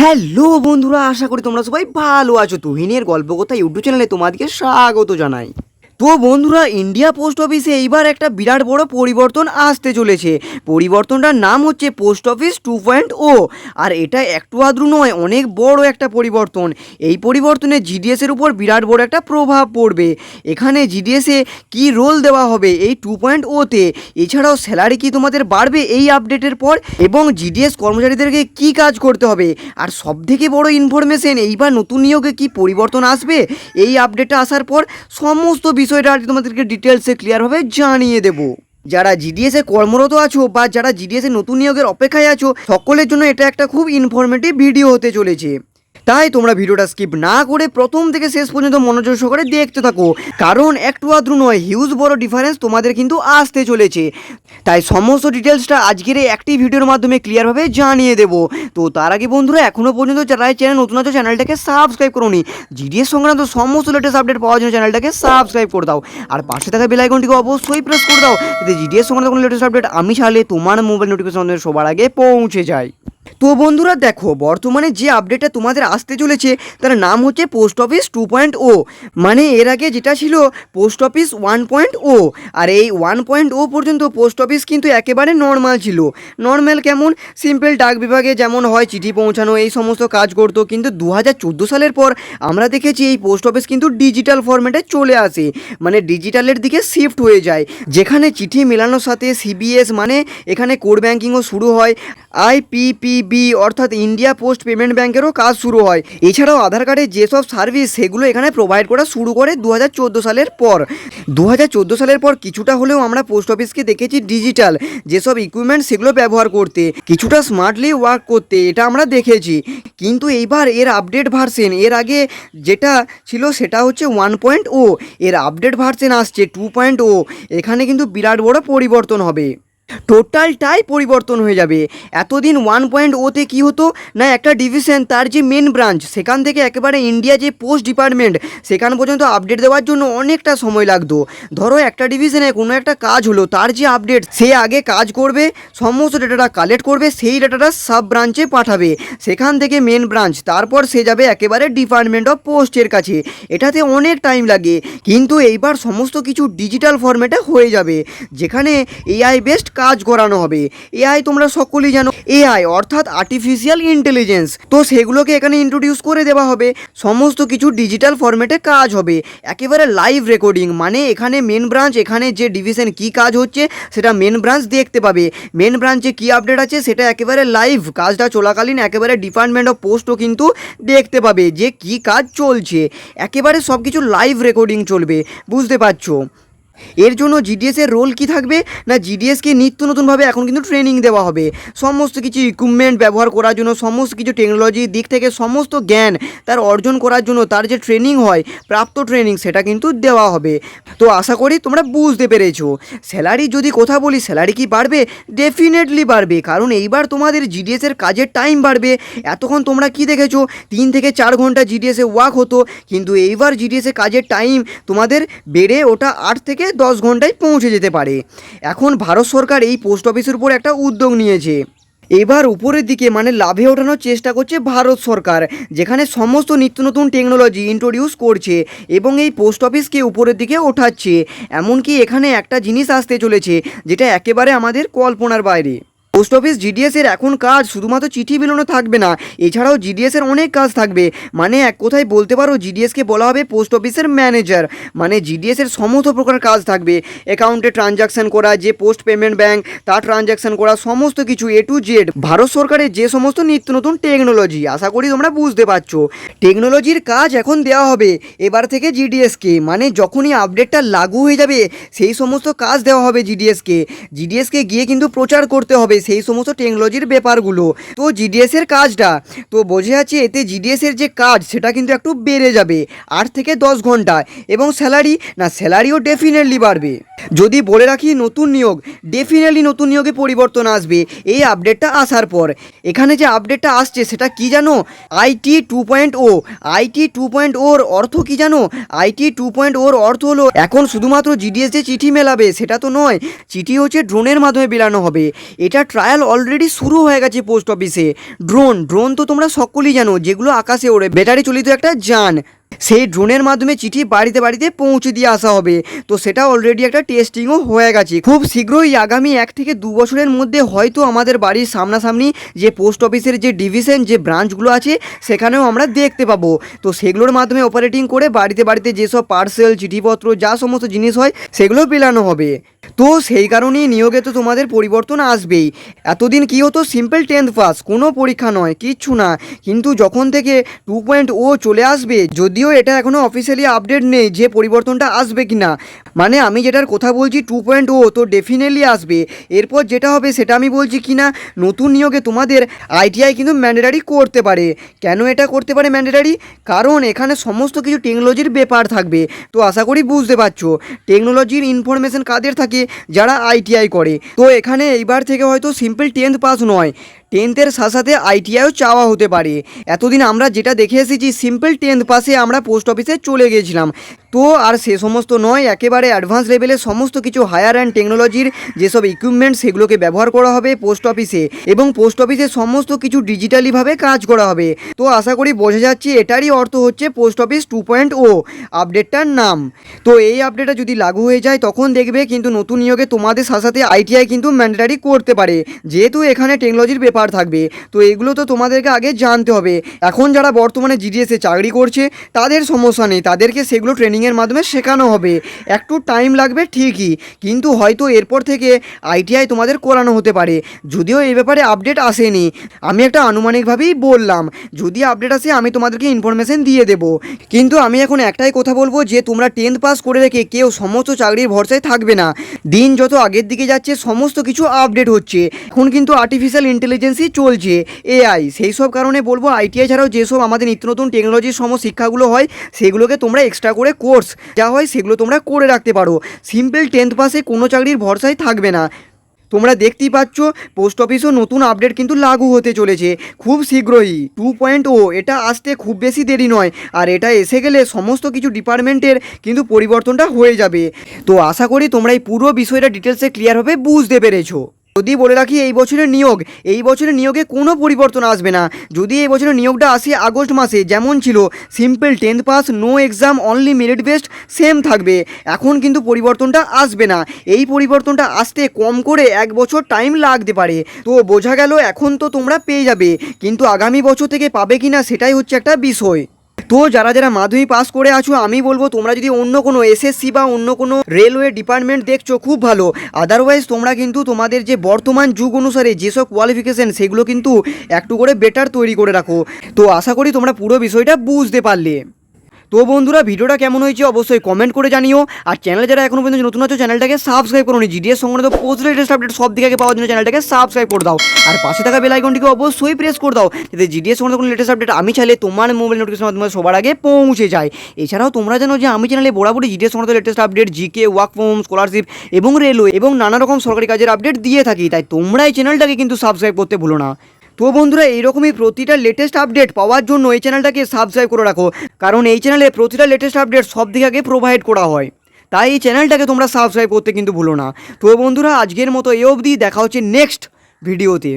Hello বন্ধুরা, আশা করি তোমরা সবাই ভালো আছো। তুহিনের গল্প কথা ইউটিউব চ্যানেলে তোমাদেরকে স্বাগত জানাই। তো বন্ধুরা ইন্ডিয়া পোস্ট অফিসে এইবার একটা বিরাট বড় পরিবর্তন আসতে চলেছে। পরিবর্তনটার নাম হচ্ছে post office two point O আর এটা একটু আদ্রু নয়, অনেক বড় একটা পরিবর্তন। এই পরিবর্তনে জিডিএস এর উপর বিরাট বড় একটা প্রভাব পড়বে। এখানে জিডিএসে কি রোল দেওয়া হবে এই টু পয়েন্ট ওতে এছাড়াও স্যালারি কি তোমাদের বাড়বে এই আপডেটের পর? এবং জিডিএস কর্মচারীদেরকে কি কাজ করতে হবে? আর সব থেকে বড় ইনফরমেশন এইবার নতুন নিয়োগে কি পরিবর্তন আসবে? এই আপডেটটা আসার পর সমস্ত বিষয়টা কি তোমাদেরকে ডিটেলসে ক্লিয়ারভাবে জানিয়ে দেবো। যারা জিডিএস এ কর্মরত আছো বা যারা জিডিএস এ নতুন নিয়োগের অপেক্ষায় আছো, সকলের জন্য এটা একটা খুব ইনফরমেটিভ ভিডিও হতে চলেছে। তাই তোমরা ভিডিওটা স্কিপ না করে প্রথম থেকে শেষ পর্যন্ত মনোযোগ সহকারে দেখতে থাকো। কারণ একটু আদ্রু নয় হিউজ বড় ডিফারেন্স তোমাদের কিন্তু আসতে চলেছে। তাই সমস্ত ডিটেলসটা আজকের এই একটি ভিডিওর মাধ্যমে ক্লিয়ারভাবে জানিয়ে দেবো। তো তার আগে বন্ধুরা এখনও পর্যন্ত যারা চ্যানেল নতুন আছো চ্যানেলটাকে সাবস্ক্রাইব করোনি জিডিএস সংক্রান্ত সমস্ত লেটেস্ট আপডেট পাওয়ার জন্য চ্যানেলটাকে সাবস্ক্রাইব করে দাও। আর পাশে থাকা বেল আইকনটিকে অবশ্যই প্রেস করে দাও, যাতে জিডিএস সংক্রান্ত কোনো লেটেস্ট আপডেট আমি ছাড়লে তোমার মোবাইল নোটিফিকেশন সবার আগে পৌঁছে যায়। তো বন্ধুরা দেখো, বর্তমানে যে আপডেটটা তোমাদের আসতে চলেছে, তার নাম হচ্ছে post office two point o মানে এর আগে যেটা ছিল post office one point o আর এই ওয়ান পয়েন্ট ও পর্যন্ত পোস্ট অফিস কিন্তু একেবারে নর্মাল ছিল। নর্মাল কেমন? সিম্পল ডাক বিভাগে যেমন হয়, চিঠি পৌঁছানো, এই সমস্ত কাজ করতো, কিন্তু দু হাজার চোদ্দ সালের পর আমরা দেখেছি এই পোস্ট অফিস কিন্তু ডিজিটাল ফরম্যাটে চলে আসে। মানে ডিজিটালের দিকে শিফট হয়ে যায়। যেখানে চিঠি মেলানোর সাথে সিবিএস মানে এখানে কোর ব্যাঙ্কিংও শুরু হয়। আইপিপিবি অর্থাৎ ইন্ডিয়া পোস্ট পেমেন্ট ব্যাংকেরও কাজ শুরু হয়। এছাড়াও আধার কার্ডের যেসব সার্ভিস, সেগুলো এখানে প্রোভাইড করা শুরু করে দু হাজার চোদ্দ সালের পর। দু হাজার চোদ্দ সালের পর কিছুটা হলেও আমরা পোস্ট অফিসকে দেখেছি ডিজিটাল যেসব ইকুইপমেন্ট সেগুলো ব্যবহার করতে, কিছুটা স্মার্টলি ওয়ার্ক করতে, এটা আমরা দেখেছি। কিন্তু এইবার এর আপডেট ভার্সেন এর আগে যেটা ছিল সেটা হচ্ছে ওয়ান পয়েন্ট ও এর আপডেট ভার্সেন আসছে টু পয়েন্ট ও এখানে কিন্তু বিরাট বড় পরিবর্তন হবে। টোটালটাই পরিবর্তন হয়ে যাবে। এতদিন ওয়ান পয়েন্ট ওতে কী হতো? না, একটা ডিভিশন তার যে মেন ব্রাঞ্চ সেখান থেকে একেবারে ইন্ডিয়া যে পোস্ট ডিপার্টমেন্ট সেখান পর্যন্ত আপডেট দেওয়ার জন্য অনেকটা সময় লাগতো। ধরো, একটা ডিভিশনে কোনো একটা কাজ হলো, তার যে আপডেট সে আগে কাজ করবে, সমস্ত ডেটাটা কালেক্ট করবে, সেই ডেটাটা সাব ব্রাঞ্চে পাঠাবে। সেখান থেকে মেন ব্রাঞ্চ তারপর সে যাবে একেবারে ডিপার্টমেন্ট অফ পোস্টের কাছে। এটাতে অনেক টাইম লাগে, কিন্তু এইবার সমস্ত কিছু ডিজিটাল ফরম্যাটে হয়ে যাবে। যেখানে এআই বেস্ট কাজ করানো হবে। এআই তোমরা সকলেই জানো। এআই অর্থাৎ আর্টিফিশিয়াল ইন্টেলিজেন্স তো সেগুলোকে এখানে ইন্ট্রোডিউস করে দেওয়া হবে। সমস্ত কিছু ডিজিটাল ফরম্যাটে কাজ হবে। একেবারে লাইভ রেকর্ডিং মানে এখানে মেন ব্রাঞ্চ এখানে যে ডিভিশন কি কাজ হচ্ছে, সেটা মেন ব্রাঞ্চ দেখতে পাবে। মেন ব্রাঞ্চে কি আপডেট আছে, সেটা একেবারে লাইভ কাজটা চলাকালীন একেবারে ডিপার্টমেন্ট অফ পোস্টও কিন্তু দেখতে পাবে যে কি কাজ চলছে। একেবারে সব কিছু লাইভ রেকর্ডিং চলবে। বুঝতে পারছ? এর জন্য জিডিএসের রোল কি থাকবে? না জিডিএসকে নিত্য নতুনভাবে এখন কিন্তু ট্রেনিং দেওয়া হবে। সমস্ত কিছু ইকুইপমেন্ট ব্যবহার করার জন্য, সমস্ত কিছু টেকনোলজির দিক থেকে সমস্ত জ্ঞান তার অর্জন করার জন্য তার যে ট্রেনিং হয়, প্রাপ্ত ট্রেনিং সেটা কিন্তু দেওয়া হবে। তো আশা করি তোমরা বুঝতে পেরেছ। স্যালারি যদি কথা বলি স্যালারি কি বাড়বে? ডেফিনেটলি বাড়বে। কারণ এইবার তোমাদের জিডিএসের কাজের টাইম বাড়বে। এতক্ষণ তোমরা কি দেখেছ? তিন থেকে চার ঘণ্টা জিডিএসে ওয়ার্ক হতো। কিন্তু এইবার জিডিএসে কাজের টাইম তোমাদের বেড়ে ওটা আট থেকে দশ ঘন্টায় পৌঁছে যেতে পারে। এখন ভারত সরকার এই পোস্ট অফিসের উপর একটা উদ্যোগ নিয়েছে। এবার উপরের দিকে মানে লাভে ওঠানোর চেষ্টা করছে ভারত সরকার, যেখানে সমস্ত নিত্য নতুন টেকনোলজি ইন্ট্রোডিউস করছে এবং এই পোস্ট অফিসকে উপরের দিকে ওঠাচ্ছে। এমনকি এখানে একটা জিনিস আসতে চলেছে, যেটা একেবারে আমাদের কল্পনার বাইরে। পোস্ট অফিস জিডিএস এর এখন কাজ শুধুমাত্র চিঠি বিলোনো থাকবে না, এছাড়াও জিডিএস এর অনেক কাজ থাকবে। মানে এক কথায় বলতে পারো জিডিএসকে বলা হবে পোস্ট অফিসের ম্যানেজার। মানে জিডিএস এর সমস্ত প্রকার কাজ থাকবে। অ্যাকাউন্টে ট্রানজাকশন করা, যে পোস্ট পেমেন্ট ব্যাংক তার ট্রানজাকশন করা, সমস্ত কিছু এ টু জেড ভারত সরকারের যে সমস্ত নিত্য নতুন টেকনোলজি, আশা করি তোমরা বুঝতে পারছ। টেকনোলজির কাজ এখন দেওয়া হবে এবার থেকে জিডিএসকে মানে যখনই আপডেটটা লাগু হয়ে যাবে, সেই সমস্ত কাজ দেওয়া হবে জিডিএসকে জিডিএসকে গিয়ে কিন্তু প্রচার করতে হবে সেই সমস্ত টেকনোলজির ব্যাপারগুলো। তো জিডিএসের কাজটা, তো বোঝা যাচ্ছে এতে জিডিএসের যে কাজ, সেটা কিন্তু একটু বেড়ে যাবে, আট থেকে দশ ঘণ্টা এবং স্যালারি না স্যালারিও ডেফিনেটলি বাড়বে। যদি বলে রাখি নতুন নিয়োগ ডেফিনেটলি নতুন নিয়োগে পরিবর্তন আসবে। এই আপডেটটা আসার পর। এখানে যে আপডেটটা আসছে, সেটা কি জানো? IT two point o IT two point ওর অর্থ কি জানো? আইটি টু পয়েন্ট ওর অর্থ হলো, এখন শুধুমাত্র জিডিএস যে চিঠি মেলাবে, সেটা তো নয়, চিঠি হচ্ছে ড্রোনের মাধ্যমে বেরানো হবে। এটা ট্রায়াল অলরেডি শুরু হয়ে গেছে পোস্ট অফিসে ড্রোন ড্রোন তো তোমরা সকলেই জানো, যেগুলো আকাশে ওড়ে। ব্যাটারি চালিত একটা যান। সেই ড্রোনের মাধ্যমে চিঠি বাড়িতে বাড়িতে পৌঁছে দিয়ে আসা হবে। তো সেটা অলরেডি একটা টেস্টিংও হয়ে গেছে। খুব শীঘ্রই আগামী এক থেকে দু বছরের মধ্যে হয়তো আমাদের বাড়ির সামনাসামনি যে পোস্ট অফিসের যে ডিভিশন যে ব্রাঞ্চগুলো আছে, সেখানেও আমরা দেখতে পাবো। তো সেগুলোর মাধ্যমে অপারেটিং করে বাড়িতে বাড়িতে যেসব পার্সেল চিঠিপত্র, যা সমস্ত জিনিস হয়, সেগুলো পেলানো হবে। তো সেই কারণেই নিয়োগে তো তোমাদের পরিবর্তন আসবেই। এতদিন কি হতো? সিম্পল টেন্থ পাস কোনো পরীক্ষা নয়, কিচ্ছু না। কিন্তু যখন থেকে টু পয়েন্ট ও চলে আসবে যদিও এটা এখনও অফিসিয়ালি আপডেট নেই যে পরিবর্তনটা আসবে কি না মানে আমি যেটার কথা বলছি টু পয়েন্ট ও তো ডেফিনেটলি আসবে। এরপর যেটা হবে সেটা আমি বলছি কি না নতুন নিয়োগে তোমাদের আইটিআই কিন্তু ম্যান্ডেটারি করতে পারে। কেন এটা করতে পারে ম্যান্ডেটারি কারণ এখানে সমস্ত কিছু টেকনোলজির ব্যাপার থাকবে। তো আশা করি বুঝতে পারছ টেকনোলজির ইনফরমেশন কাদের থাকে? যারা আইটিআই করে। তো এখানে এইবার থেকে হয়তো সিম্পল টেন্থ পাস নয়। টেন্থের সাথে সাথে আইটিআইও চাওয়া হতে পারে। এতদিন আমরা যেটা দেখে এসেছি সিম্পল টেন্থ পাসে আমরা পোস্ট অফিসে চলে গিয়েছিলাম তো আর সে সমস্ত নয়, একেবারে অ্যাডভান্স লেভেলের সমস্ত কিছু হায়ার অ্যান্ড টেকনোলজির যেসব ইকুইপমেন্ট সেগুলোকে ব্যবহার করা হবে পোস্ট অফিসে এবং পোস্ট অফিসে সমস্ত কিছু ডিজিটালিভাবে কাজ করা হবে। তো আশা করি বোঝা যাচ্ছে এটারই অর্থ হচ্ছে post office two point o আপডেটটার নাম। তো এই আপডেটটা যদি লাগু হয়ে যায় তখন দেখবে কিন্তু নতুন নিয়োগে তোমাদের সাথে সাথে আইটিআই কিন্তু ম্যান্ডেটারি করতে পারে, যেহেতু এখানে টেকনোলজির ব্যাপার থাকবে। তো এগুলো তো তোমাদেরকে আগে জানতে হবে। এখন যারা বর্তমানে জিডিএসে চাকরি করছে, তাদের সমস্যা নেই। তাদেরকে সেগুলো ট্রেনিংয়ের মাধ্যমে শেখানো হবে। একটু টাইম লাগবে ঠিকই, কিন্তু হয়তো এরপর থেকে আইটিআই তোমাদের করানো হতে পারে। যদিও এই ব্যাপারে আপডেট আসেনি। আমি একটা আনুমানিকভাবেই বললাম, যদি আপডেট আসে আমি তোমাদেরকে ইনফরমেশন দিয়ে দেবো। কিন্তু আমি এখন একটাই কথা বলব যে, তোমরা টেন্থ পাস করে রেখে কেউ সমস্ত চাকরির ভরসায় থাকবে না। দিন যত আগের দিকে যাচ্ছে, সমস্ত কিছু আপডেট হচ্ছে। এখন কিন্তু আর্টিফিশিয়াল ইন্টেলিজেন্সই চলছে এআই সেই সব কারণে বলব আইটিআই ছাড়াও যেসব আমাদের নিত্য নতুন টেকনোলজির সম শিক্ষাগুলো হয়, সেগুলোকে তোমরা এক্সট্রা করে কোর্স, যা হয় সেগুলো তোমরা করে রাখতে পারো। সিম্পল টেন্থ পাসে কোনো চাকরির ভরসায় থাকবে না। তোমরা দেখতেই পাচ্ছ পোস্ট অফিসও নতুন আপডেট কিন্তু লাগু হতে চলেছে, খুব শীঘ্রই। টু পয়েন্ট ও এটা আসতে খুব বেশি দেরি নয়, আর এটা এসে গেলে সমস্ত কিছু ডিপার্টমেন্টের কিন্তু পরিবর্তনটা হয়ে যাবে। তো আশা করি তোমরা এই পুরো বিষয়টা ডিটেলসে ক্লিয়ারভাবে বুঝতে পেরেছ। যদি বলে রাখি এই বছরের নিয়োগ, এই বছরের নিয়োগে কোনো পরিবর্তন আসবে না। যদি এই বছরের নিয়োগটা আসে আগস্ট মাসে, যেমন ছিল simple tenth pass no exam only merit based same থাকবে। এখন কিন্তু পরিবর্তনটা আসবে না। এই পরিবর্তনটা আসতে কম করে এক বছর টাইম লাগতে পারে। তো বোঝা গেল, এখন তো তোমরা পেয়ে যাবে। কিন্তু আগামী বছর থেকে পাবে কি না সেটাই হচ্ছে একটা বিষয়। তো যারা যারা মাধ্যমিক পাস করে আছো, আমি বলব তোমরা যদি অন্য কোনো এসএসসি বা অন্য কোনো রেলওয়ে ডিপার্টমেন্ট দেখছ, খুব ভালো। আদারওয়াইজ তোমরা কিন্তু তোমাদের যে বর্তমান যুগ অনুসারে যেসব কোয়ালিফিকেশন সেগুলো কিন্তু একটু করে বেটার তৈরি করে রাখো। তো আশা করি তোমরা পুরো বিষয়টা বুঝতে পারলে। তো বন্ধুরা, ভিডিওটা কেমন হয়েছে অবশ্যই কমেন্ট করে জানিও। আর চ্যানেল যারা এখনও পর্যন্ত নতুন আছো চ্যানেলটাকে সাবস্ক্রাইব করো জিডিএস সংক্রান্ত পোস্ট লেটেস্ট আপডেট সব দিকে পাওয়ার জন্য চ্যানেলটাকে সাবস্ক্রাইব করে দাও। আর পাশে থাকা বেল আইকনটিকে অবশ্যই প্রেস করে দাও, যাতে জিডিএস সংক্রান্ত কোনো লেটেস্ট আপডেট আমি চাইলে তোমার মোবাইল নোটিফিকেশন মাধ্যমে সবার আগে পৌঁছে যায়। এছাড়াও তোমরা জানো যে, আমি চ্যানেলে বরাবরই জিডিএস সংক্রান্ত latest update GK work from scholarship এবং রেলওয়ে এবং নানা রকম সরকারি কাজের আপডেট দিয়ে থাকি। তাই তোমরা এই চ্যানেলটাকে কিন্তু সাবস্ক্রাইব করতে ভুলো না। তো বন্ধুরা, এইরকমই প্রতিটা লেটেস্ট আপডেট পাওয়ার জন্য এই চ্যানেলটাকে সাবস্ক্রাইব করে রাখো। কারণ এই চ্যানেলে প্রতিটা লেটেস্ট আপডেট সব দিক আগে প্রোভাইড করা হয়। তাই এই চ্যানেলটাকে তোমরা সাবস্ক্রাইব করতে কিন্তু ভুলো না। তো বন্ধুরা, আজকের মতো এ অবধি। দেখা হচ্ছে নেক্সট ভিডিওতে